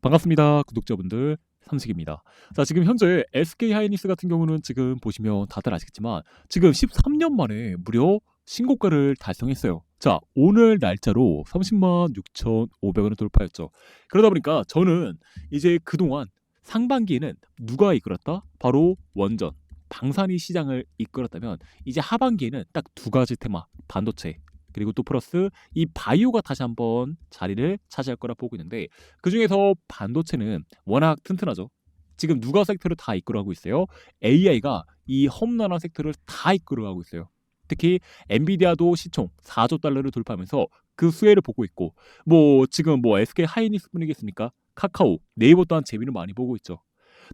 반갑습니다. 구독자분들 삼식입니다. 자, 지금 현재 SK 하이닉스 같은 경우는 지금 보시면 다들 아시겠지만 지금 13년 만에 무려 신고가를 달성했어요. 자, 오늘 날짜로 30만 6,500원을 돌파했죠. 그러다 보니까 저는 이제 그동안 상반기에는 누가 이끌었다? 바로 원전, 방산이 시장을 이끌었다면 이제 하반기에는 딱 두 가지 테마, 반도체 그리고 또 플러스 이 바이오가 다시 한번 자리를 차지할 거라 보고 있는데 그 중에서 반도체는 워낙 튼튼하죠. 지금 누가 섹터를 다 이끌어가고 있어요. AI가 이 험난한 섹터를 다 이끌어가고 있어요. 특히 엔비디아도 시총 4조 달러를 돌파하면서 그 수혜를 보고 있고 뭐 지금 뭐 SK 하이닉스뿐이겠습니까? 카카오, 네이버 또한 재미를 많이 보고 있죠.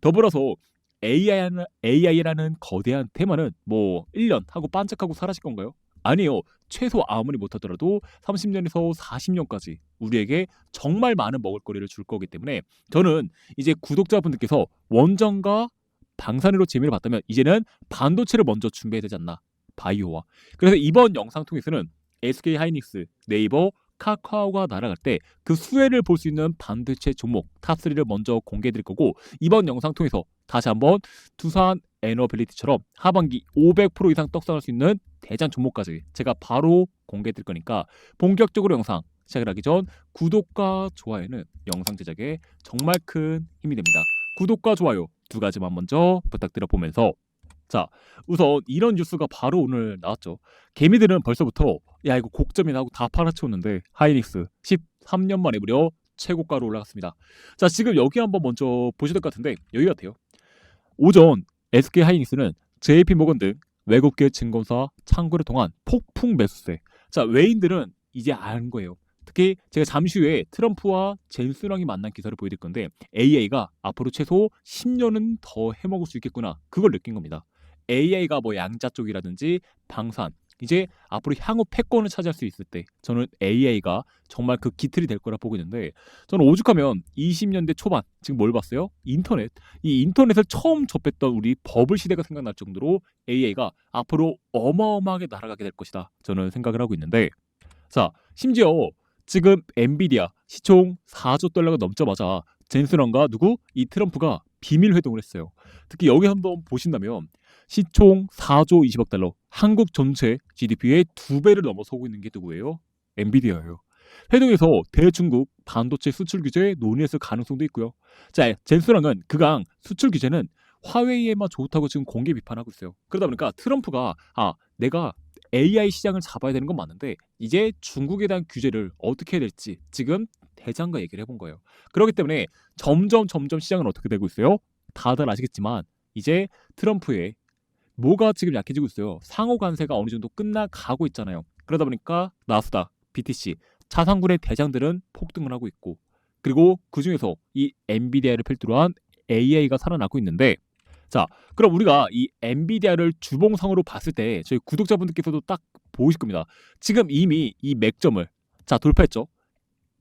더불어서 AI라는, AI라는 거대한 테마는 뭐 1년 하고 반짝하고 사라질 건가요? 아니요. 최소 아무리 못하더라도 30년에서 40년까지 우리에게 정말 많은 먹을거리를 줄 거기 때문에 저는 이제 구독자분들께서 원전과 방산으로 재미를 봤다면 이제는 반도체를 먼저 준비해야 되지 않나 바이오와 그래서 이번 영상 통해서는 SK 하이닉스, 네이버, 카카오가 날아갈 때 그 수혜를 볼 수 있는 반도체 종목 탑3를 먼저 공개해 드릴 거고 이번 영상 통해서 다시 한번 두산 에너빌리티처럼 하반기 500% 이상 떡상할 수 있는 대장 종목까지 제가 바로 공개해 드릴 거니까 본격적으로 영상 시작을 하기 전 구독과 좋아요는 영상 제작에 정말 큰 힘이 됩니다. 구독과 좋아요 두 가지만 먼저 부탁드려 보면서 자 우선 이런 뉴스가 바로 오늘 나왔죠. 개미들은 벌써부터 야 이거 곡점이 나고 다 팔아치웠는데 하이닉스 13년 만에 무려 최고가로 올라갔습니다. 자 지금 여기 한번 먼저 보셔야 될 것 같은데 여기 같아요. 오전 SK 하이닉스는 JP 모건 등 외국계 증권사 창구를 통한 폭풍 매수세. 자 외인들은 이제 아는 거예요. 특히 제가 잠시 후에 트럼프와 젠스랑이 만난 기사를 보여드릴 건데 AI가 앞으로 최소 10년은 더 해먹을 수 있겠구나 그걸 느낀 겁니다. AI가 뭐 양자 쪽이라든지 방산 이제 앞으로 향후 패권을 차지할 수 있을 때 저는 AI가 정말 그 기틀이 될 거라 보고 있는데 저는 오죽하면 20년대 초반 지금 뭘 봤어요? 인터넷 이 인터넷을 처음 접했던 우리 버블 시대가 생각날 정도로 AI가 앞으로 어마어마하게 날아가게 될 것이다 저는 생각을 하고 있는데 자 심지어 지금 엔비디아 시총 4조 달러가 넘자마자 젠슨런과 누구 이 트럼프가 비밀 회동을 했어요. 특히 여기 한번 보신다면 시총 4조 20억 달러, 한국 전체 GDP의 두 배를 넘어서고 있는 게 누구예요? 엔비디아예요. 회동에서 대중국 반도체 수출 규제 논의했을 가능성도 있고요. 자, 젠스랑은 그강 수출 규제는 화웨이에만 좋다고 지금 공개 비판하고 있어요. 그러다 보니까 트럼프가 아 내가 AI 시장을 잡아야 되는 건 맞는데 이제 중국에 대한 규제를 어떻게 해야 될지 지금 대장과 얘기를 해본 거예요. 그렇기 때문에 점점 점점 시장은 어떻게 되고 있어요? 다들 아시겠지만 이제 트럼프의 뭐가 지금 약해지고 있어요. 상호 관세가 어느 정도 끝나가고 있잖아요. 그러다 보니까 나스닥, BTC, 자산군의 대장들은 폭등을 하고 있고 그리고 그 중에서 이 엔비디아를 필두로 한 AI가 살아나고 있는데 자, 그럼 우리가 이 엔비디아를 주봉상으로 봤을 때 저희 구독자분들께서도 딱 보실 겁니다. 지금 이미 이 맥점을 자 돌파했죠.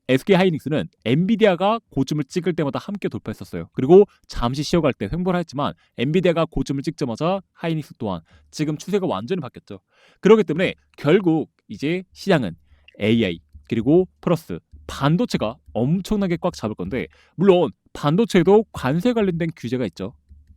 SK 하이닉스는 엔비디아가 고점을 찍을 때마다 함께 돌파했었어요. 그리고 잠시 쉬어갈 때 횡보를 했지만 엔비디아가 고점을 찍자마자 하이닉스 또한 지금 추세가 완전히 바뀌었죠. 그렇기 때문에 결국 이제 시장은 AI 그리고 플러스 반도체가 엄청나게 꽉 잡을 건데 물론 반도체에도 관세 관련된 규제가 있죠.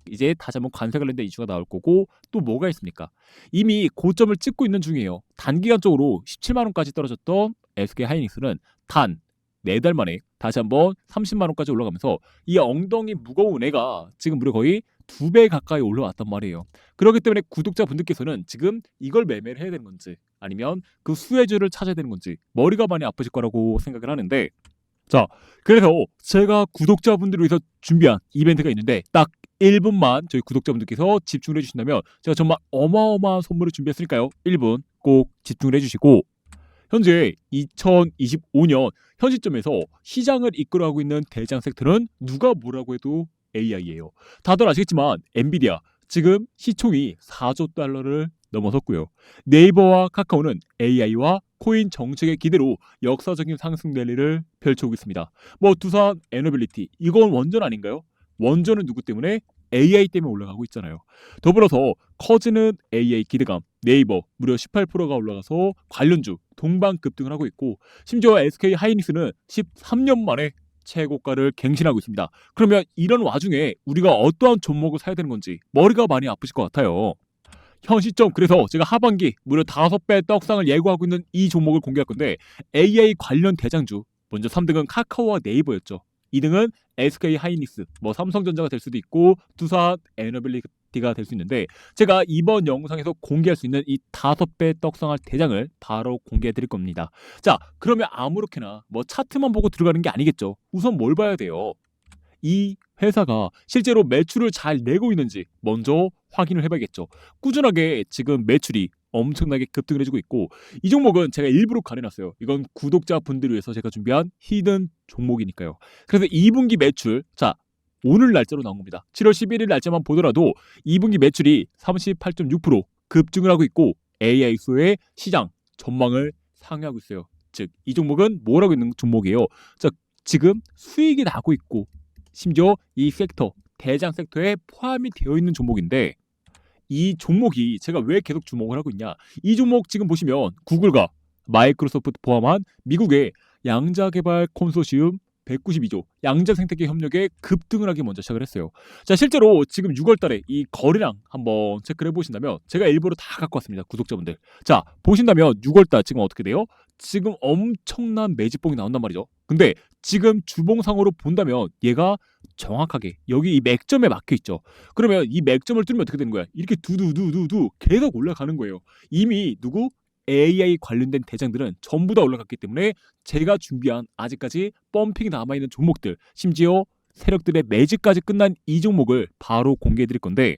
이제 다시 한번 관세 관련된 이슈가 나올 거고 또 뭐가 있습니까? 이미 고점을 찍고 있는 중이에요. 단기간적으로 17만 원까지 떨어졌던 SK 하이닉스는 단 네 달 만에 다시 한번 30만 원까지 올라가면서 이 엉덩이 무거운 애가 지금 무려 거의 두 배 가까이 올라왔단 말이에요. 그렇기 때문에 구독자분들께서는 지금 이걸 매매를 해야 되는 건지 아니면 그 수혜주를 찾아야 되는 건지 머리가 많이 아프실 거라고 생각을 하는데 자 그래서 제가 구독자분들을 위해서 준비한 이벤트가 있는데 딱 1분만 저희 구독자분들께서 집중을 해주신다면 제가 정말 어마어마한 선물을 준비했으니까요. 1분 꼭 집중을 해주시고 현재 2025년 현 시점에서 시장을 이끌어가고 있는 대장 섹터는 누가 뭐라고 해도 AI예요. 다들 아시겠지만 엔비디아 지금 시총이 4조 달러를 넘어섰고요. 네이버와 카카오는 AI와 코인 정책의 기대로 역사적인 상승 랠리를 펼쳐오고 있습니다. 뭐 두산 에너빌리티 이건 원전 아닌가요? 원전은 누구 때문에? AI 때문에 올라가고 있잖아요. 더불어서 커지는 AI 기대감 네이버 무려 18%가 올라가서 관련주 동반 급등을 하고 있고 심지어 SK 하이닉스는 13년 만에 최고가를 갱신하고 있습니다. 그러면 이런 와중에 우리가 어떠한 종목을 사야 되는 건지 머리가 많이 아프실 것 같아요. 현 시점 그래서 제가 하반기 무려 5배 떡상을 예고하고 있는 이 종목을 공개할 건데 AI 관련 대장주 먼저 3등은 카카오와 네이버였죠. 2등은 SK 하이닉스, 뭐 삼성전자가 될 수도 있고 두산 에너빌리 티가 될 수 있는데 제가 이번 영상에서 공개할 수 있는 이 다섯 배 떡상할 대장을 바로 공개해 드릴 겁니다. 자, 그러면 아무렇게나 뭐 차트만 보고 들어가는 게 아니겠죠. 우선 뭘 봐야 돼요? 이 회사가 실제로 매출을 잘 내고 있는지 먼저 확인을 해봐야겠죠. 꾸준하게 지금 매출이 엄청나게 급등을 해주고 있고 이 종목은 제가 일부러 가려놨어요. 이건 구독자 분들을 위해서 제가 준비한 히든 종목이니까요. 그래서 2분기 매출 자 오늘 날짜로 나온 겁니다. 7월 11일 날짜만 보더라도 2분기 매출이 38.6% 급증을 하고 있고 AI 수의 시장 전망을 상회하고 있어요. 즉 이 종목은 뭐라고 있는 종목이에요. 자 지금 수익이 나고 있고 심지어 이 섹터 대장 섹터에 포함이 되어 있는 종목인데 이 종목이 제가 왜 계속 주목을 하고 있냐? 이 종목 지금 보시면 구글과 마이크로소프트 포함한 미국의 양자 개발 콘소시움 192조 양자 생태계 협력에 급등을 하기 먼저 시작을 했어요. 자, 실제로 지금 6월 달에 이 거래량 한번 체크를 해 보신다면 제가 일부러 다 갖고 왔습니다. 구독자분들. 자, 보신다면 6월 달 지금 어떻게 돼요? 지금 엄청난 매집봉이 나온단 말이죠. 근데 지금 주봉상으로 본다면 얘가 정확하게 여기 이 맥점에 막혀 있죠. 그러면 이 맥점을 뚫으면 어떻게 되는 거야? 이렇게 두두두두두 계속 올라가는 거예요. 이미 누구 AI 관련된 대장들은 전부 다 올라갔기 때문에 제가 준비한 아직까지 펌핑이 남아있는 종목들 심지어 세력들의 매집까지 끝난 이 종목을 바로 공개해 드릴 건데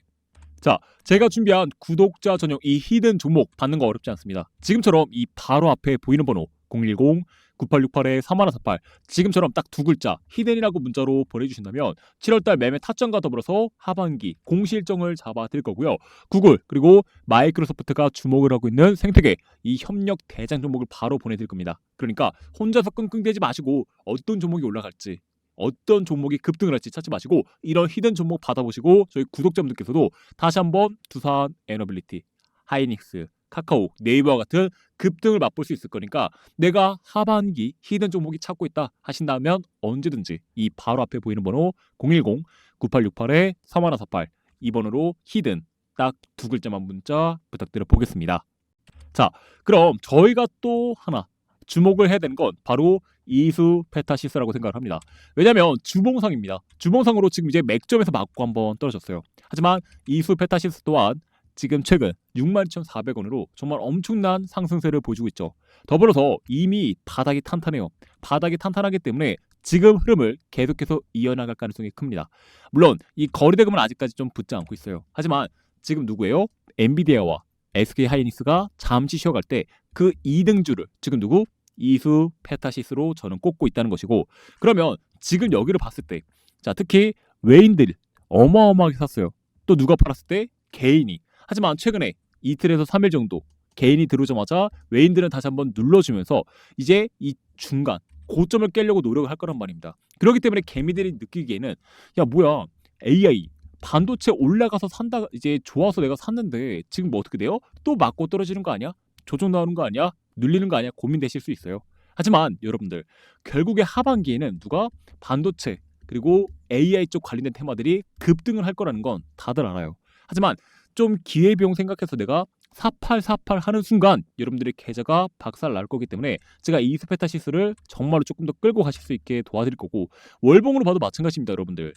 자 제가 준비한 구독자 전용 이 히든 종목 받는 거 어렵지 않습니다. 지금처럼 이 바로 앞에 보이는 번호 010 9868-3148 지금처럼 딱 두 글자 히든이라고 문자로 보내주신다면 7월달 매매 타점과 더불어서 하반기 공시일정을 잡아 드릴 거고요. 구글 그리고 마이크로소프트가 주목을 하고 있는 생태계 이 협력 대장 종목을 바로 보내드릴 겁니다. 그러니까 혼자서 끙끙대지 마시고 어떤 종목이 올라갈지 어떤 종목이 급등을 할지 찾지 마시고 이런 히든 종목 받아보시고 저희 구독자분들께서도 다시 한번 두산 에너빌리티 하이닉스 카카오, 네이버와 같은 급등을 맛볼 수 있을 거니까 내가 하반기 히든 종목이 찾고 있다 하신다면 언제든지 이 바로 앞에 보이는 번호 010-9868-3148이 번호로 히든 딱 두 글자만 문자 부탁드려 보겠습니다. 자, 그럼 저희가 또 하나 주목을 해야 되는 건 바로 이수 페타시스라고 생각을 합니다. 왜냐하면 주봉상입니다. 주봉상으로 지금 이제 맥점에서 맞고 한번 떨어졌어요. 하지만 이수 페타시스 또한 지금 최근 62,400원으로 정말 엄청난 상승세를 보여주고 있죠. 더불어서 이미 바닥이 탄탄해요. 바닥이 탄탄하기 때문에 지금 흐름을 계속해서 이어나갈 가능성이 큽니다. 물론 이 거래대금은 아직까지 좀 붙지 않고 있어요. 하지만 지금 누구예요? 엔비디아와 SK 하이닉스가 잠시 쉬어갈 때 그 2등주를 지금 누구? 이수 페타시스로 저는 꼽고 있다는 것이고 그러면 지금 여기를 봤을 때 자 특히 외인들이 어마어마하게 샀어요. 또 누가 팔았을 때 개인이 하지만 최근에 이틀에서 3일 정도 개인이 들어오자마자 외인들은 다시 한번 눌러주면서 이제 이 중간 고점을 깨려고 노력을 할 거란 말입니다. 그렇기 때문에 개미들이 느끼기에는 야 뭐야 AI 반도체 올라가서 산다 이제 좋아서 내가 샀는데 지금 뭐 어떻게 돼요? 또 맞고 떨어지는 거 아니야? 조정 나오는 거 아니야? 눌리는 거 아니야? 고민되실 수 있어요. 하지만 여러분들 결국에 하반기에는 누가 반도체 그리고 AI 쪽 관련된 테마들이 급등을 할 거라는 건 다들 알아요. 하지만 좀 기회비용 생각해서 내가 4848 하는 순간 여러분들의 계좌가 박살 날 거기 때문에 제가 이 스페타시스를 정말로 조금 더 끌고 가실 수 있게 도와드릴 거고 월봉으로 봐도 마찬가지입니다 여러분들.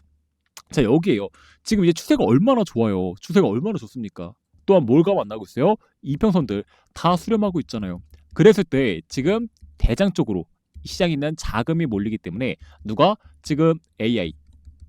자 여기에요. 지금 이제 추세가 얼마나 좋아요? 추세가 얼마나 좋습니까? 또한 뭘가 만나고 있어요? 이평선들 다 수렴하고 있잖아요. 그랬을 때 지금 대장 쪽으로 시장에 있는 자금이 몰리기 때문에 누가 지금 AI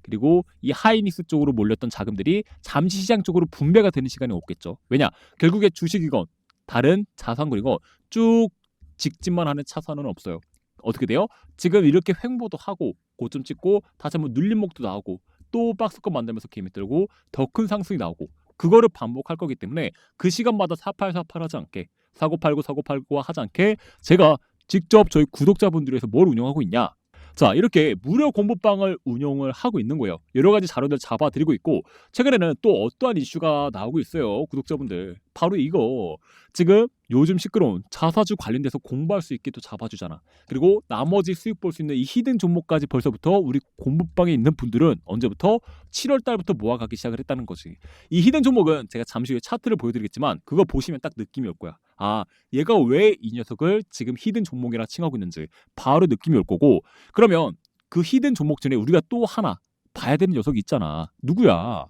그리고 이 하이닉스 쪽으로 몰렸던 자금들이 잠시 시장 쪽으로 분배가 되는 시간이 오겠죠. 왜냐? 결국에 주식이건 다른 자산군이건 쭉 직진만 하는 차선은 없어요. 어떻게 돼요? 지금 이렇게 횡보도 하고 고점 찍고 다시 한번 눌림목도 나오고 또 박스권 만들면서 개미 들고 더 큰 상승이 나오고 그거를 반복할 거기 때문에 그 시간마다 사팔사팔 하지 않게 사고 팔고 사고 팔고 하지 않게 제가 직접 저희 구독자분들 위해서 뭘 운영하고 있냐 자, 이렇게 무료 공부방을 운영을 하고 있는 거예요. 여러 가지 자료들 잡아드리고 있고, 최근에는 또 어떠한 이슈가 나오고 있어요. 구독자분들. 바로 이거. 지금 요즘 시끄러운 자사주 관련돼서 공부할 수 있게 또 잡아주잖아. 그리고 나머지 수익 볼 수 있는 이 히든 종목까지 벌써부터 우리 공부방에 있는 분들은 언제부터 7월 달부터 모아가기 시작을 했다는 거지. 이 히든 종목은 제가 잠시 후에 차트를 보여드리겠지만 그거 보시면 딱 느낌이 올 거야. 아, 얘가 왜 이 녀석을 지금 히든 종목이라 칭하고 있는지 바로 느낌이 올 거고 그러면 그 히든 종목 전에 우리가 또 하나 봐야 되는 녀석이 있잖아. 누구야?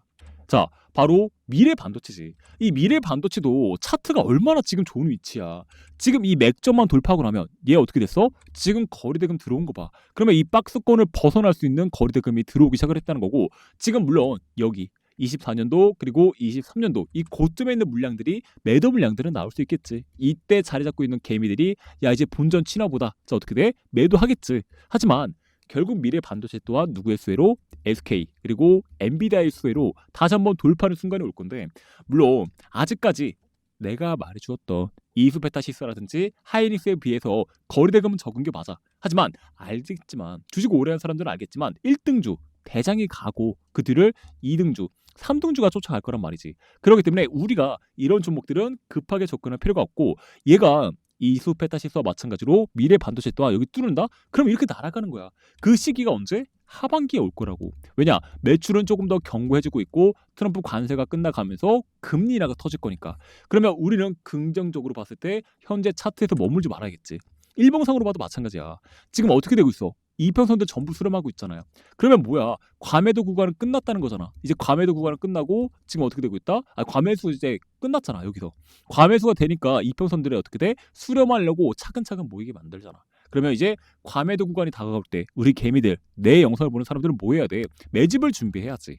자, 바로 미래 반도체지. 이 미래 반도체도 차트가 얼마나 지금 좋은 위치야. 지금 이 맥점만 돌파하고 나면 얘 어떻게 됐어? 지금 거리대금 들어온 거 봐. 그러면 이 박스권을 벗어날 수 있는 거리대금이 들어오기 시작을 했다는 거고 지금 물론 여기 24년도 그리고 23년도 이 고점에 있는 물량들이 매도 물량들은 나올 수 있겠지. 이때 자리 잡고 있는 개미들이 야 이제 본전 친화보다 자 어떻게 돼? 매도하겠지. 하지만 결국 미래 반도체 또한 누구의 수혜로 SK 그리고 엔비디아의 수혜로 다시 한번 돌파하는 순간이 올 건데 물론 아직까지 내가 말해주었던 이수페타시스라든지 하이닉스에 비해서 거리대금은 적은 게 맞아. 하지만 알겠지만 주식 오래 한 사람들은 알겠지만 1등주 대장이 가고 그 뒤를 2등주 3등주가 쫓아갈 거란 말이지. 그렇기 때문에 우리가 이런 종목들은 급하게 접근할 필요가 없고 얘가 이수 페타시스와 마찬가지로 미래 반도체 또한 여기 뚫는다? 그럼 이렇게 날아가는 거야. 그 시기가 언제? 하반기에 올 거라고. 왜냐? 매출은 조금 더 견고해지고 있고 트럼프 관세가 끝나가면서 금리 인하가 터질 거니까. 그러면 우리는 긍정적으로 봤을 때 현재 차트에서 머물지 말아야겠지. 일봉상으로 봐도 마찬가지야. 지금 어떻게 되고 있어? 이평선들 전부 수렴하고 있잖아요. 그러면 뭐야? 과매도 구간은 끝났다는 거잖아. 이제 과매도 구간은 끝나고 지금 어떻게 되고 있다? 아, 과매수 이제 끝났잖아. 여기서. 과매수가 되니까 이평선들이 어떻게 돼? 수렴하려고 차근차근 모이게 만들잖아. 그러면 이제 과매도 구간이 다가올 때 우리 개미들 내 영상을 보는 사람들은 뭐 해야 돼? 매집을 준비해야지.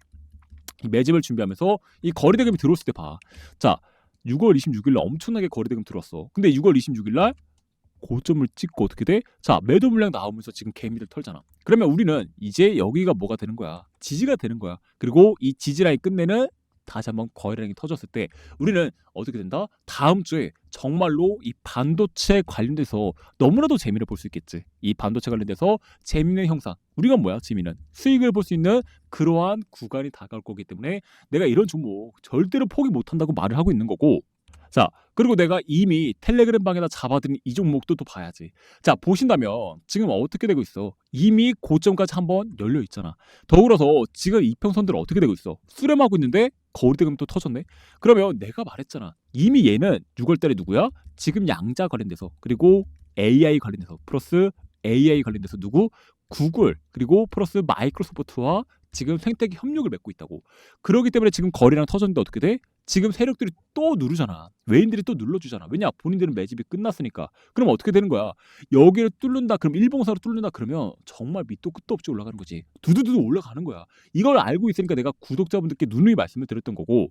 이 매집을 준비하면서 이 거리 대금이 들어왔을 때 봐. 자, 6월 26일 날 엄청나게 거리 대금 들어왔어. 근데 6월 26일 날 고점을 찍고 어떻게 돼? 자, 매도 물량 나오면서 지금 개미를 털잖아. 그러면 우리는 이제 여기가 뭐가 되는 거야? 지지가 되는 거야. 그리고 이 지지라인 끝내는 다시 한번 거래량이 터졌을 때 우리는 어떻게 된다? 다음 주에 정말로 이 반도체 관련돼서 너무나도 재미를 볼 수 있겠지. 이 반도체 관련돼서 재미있는 형상. 우리가 뭐야? 재미는 수익을 볼 수 있는 그러한 구간이 다가올 거기 때문에 내가 이런 종목 절대로 포기 못 한다고 말을 하고 있는 거고 자, 그리고 내가 이미 텔레그램 방에다 잡아드린 이 종목도 또 봐야지. 자, 보신다면 지금 어떻게 되고 있어? 이미 고점까지 한번 열려 있잖아. 더불어서 지금 이평선들 어떻게 되고 있어? 수렴하고 있는데 거리대금 또 터졌네. 그러면 내가 말했잖아. 이미 얘는 6월달에 누구야? 지금 양자 관련돼서 그리고 AI 관련돼서 플러스 AI 관련돼서 누구? 구글 그리고 플러스 마이크로소프트와 지금 생태계 협력을 맺고 있다고. 그러기 때문에 지금 거래량 터졌는데 어떻게 돼? 지금 세력들이 또 누르잖아. 외인들이 또 눌러주잖아. 왜냐? 본인들은 매집이 끝났으니까. 그럼 어떻게 되는 거야? 여기를 뚫는다. 그럼 일봉사로 뚫는다. 그러면 정말 밑도 끝도 없이 올라가는 거지. 두두두두 올라가는 거야. 이걸 알고 있으니까 내가 구독자분들께 누누이 말씀을 드렸던 거고.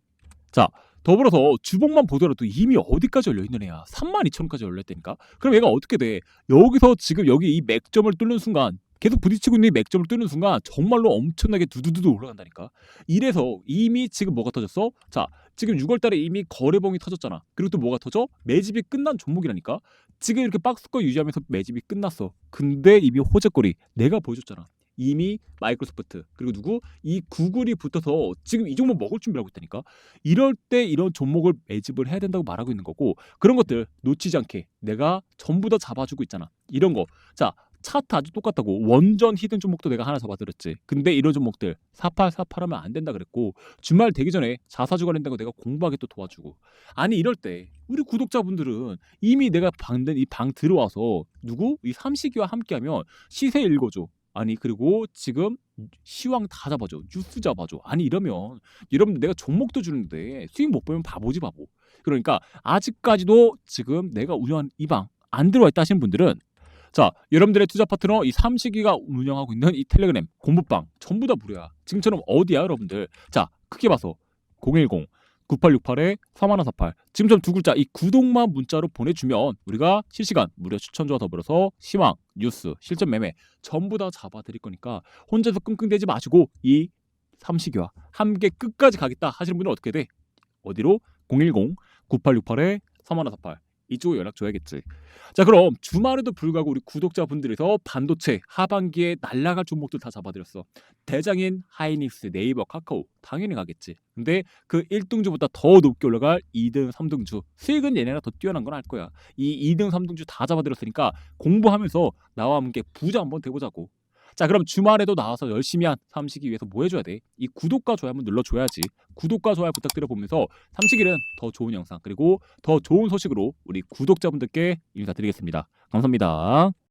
자, 더불어서 주봉만 보더라도 이미 어디까지 열려 있는 애야? 32,000원까지 열렸다니까. 그럼 얘가 어떻게 돼? 여기서 지금 여기 이 맥점을 뚫는 순간 계속 부딪히고 있는 이 맥점을 뚫는 순간 정말로 엄청나게 두두두두 올라간다니까. 이래서 이미 지금 뭐가 터졌어? 자, 지금 6월달에 이미 거래봉이 터졌잖아. 그리고 또 뭐가 터져? 매집이 끝난 종목이라니까. 지금 이렇게 박스권 유지하면서 매집이 끝났어. 근데 이미 호재거리 내가 보여줬잖아. 이미 마이크로소프트 그리고 누구 이 구글이 붙어서 지금 이 종목 먹을 준비를 하고 있다니까 이럴 때 이런 종목을 매집을 해야 된다고 말하고 있는 거고 그런 것들 놓치지 않게 내가 전부 다 잡아주고 있잖아 이런 거자 차트 아주 똑같다고. 원전 히든 종목도 내가 하나 잡아드렸지. 근데 이런 종목들 사팔 사팔하면 안 된다 그랬고 주말 되기 전에 자사주 관련된 거 내가 공부하게 또 도와주고. 아니 이럴 때 우리 구독자분들은 이미 내가 방된 이 방 들어와서 누구? 이 삼식이와 함께하면 시세 읽어줘. 아니 그리고 지금 시황 다 잡아줘. 뉴스 잡아줘. 아니 이러면 여러분 내가 종목도 주는데 수익 못 보면 바보지 바보. 그러니까 아직까지도 지금 내가 운영한 이 방 안 들어와 있다 하시는 분들은 자, 여러분들의 투자 파트너 이 삼식이가 운영하고 있는 이 텔레그램 공부방 전부 다 무료야. 지금처럼 어디야, 여러분들? 자, 크게 봐서 010 9868에 3148 지금처럼 두 글자 이 구독만 문자로 보내주면 우리가 실시간 무료 추천조와 더불어서 시황, 뉴스, 실전 매매 전부 다 잡아드릴 거니까 혼자서 끙끙대지 마시고 이 삼식이와 함께 끝까지 가겠다 하시는 분은 어떻게 돼? 어디로? 010 9868에 3148 이쪽에 연락 줘야겠지. 자 그럼 주말에도 불구하고 우리 구독자분들에서 반도체 하반기에 날라갈 종목들 다 잡아드렸어. 대장인 하이닉스, 네이버, 카카오 당연히 가겠지. 근데 그 1등주보다 더 높게 올라갈 2등, 3등주 수익은 얘네가 더 뛰어난 건 알 거야. 이 2등, 3등주 다 잡아드렸으니까 공부하면서 나와 함께 부자 한번 돼보자고. 자 그럼 주말에도 나와서 열심히 한 삼식이 위해서 뭐 해줘야 돼? 이 구독과 좋아요 한번 눌러줘야지. 구독과 좋아요 부탁드려 보면서 삼식일은 더 좋은 영상 그리고 더 좋은 소식으로 우리 구독자분들께 인사드리겠습니다. 감사합니다.